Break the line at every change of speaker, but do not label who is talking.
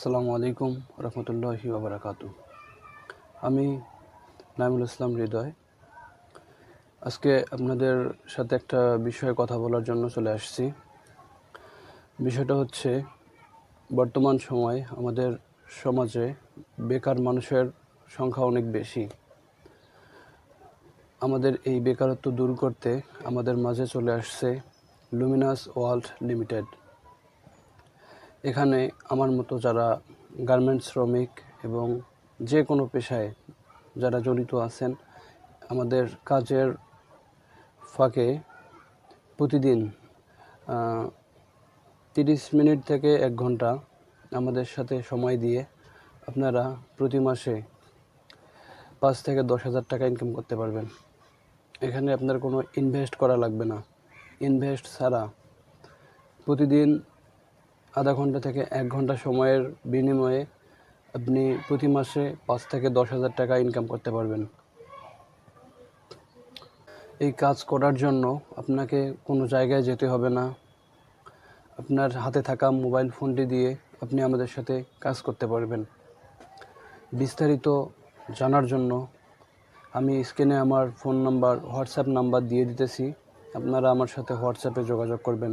আসসালামু আলাইকুম রহমতুল্লাহি ওবরাকাতু আমি নাইমুল ইসলাম হৃদয়। আজকে আপনাদের সাথে একটা বিষয়ে কথা বলার জন্য চলে আসছি। বিষয়টা হচ্ছে, বর্তমান সময় আমাদের সমাজে বেকার মানুষের সংখ্যা অনেক বেশি। আমাদের এই বেকারত্ব দূর করতে আমাদের মাঝে চলে আসছে লুমিনাস ওয়ার্ল্ড লিমিটেড এখানে আমার মতো যারা গার্মেন্টস শ্রমিক এবং যে কোনো পেশায় যারা জড়িত আছেন, আমাদের কাজের ফাঁকে প্রতিদিন তিরিশ মিনিট থেকে এক ঘণ্টা আমাদের সাথে সময় দিয়ে আপনারা প্রতি মাসে পাঁচ থেকে দশ হাজার টাকা ইনকাম করতে পারবেন। এখানে আপনার কোনো ইনভেস্ট করা লাগবে না। ইনভেস্ট ছাড়া প্রতিদিন আধা ঘণ্টা থেকে এক ঘণ্টা সময়ের বিনিময়ে আপনি প্রতি মাসে পাঁচ থেকে দশ হাজার টাকা ইনকাম করতে পারবেন। এই কাজ করার জন্য আপনাকে কোনো জায়গায় যেতে হবে না। আপনার হাতে থাকা মোবাইল ফোনটি দিয়ে আপনি আমাদের সাথে কাজ করতে পারবেন। বিস্তারিত জানার জন্য আমি স্ক্রিনে আমার ফোন নাম্বার হোয়াটসঅ্যাপ নাম্বার দিয়ে দিতেছি। আপনারা আমার সাথে হোয়াটসঅ্যাপে যোগাযোগ করবেন।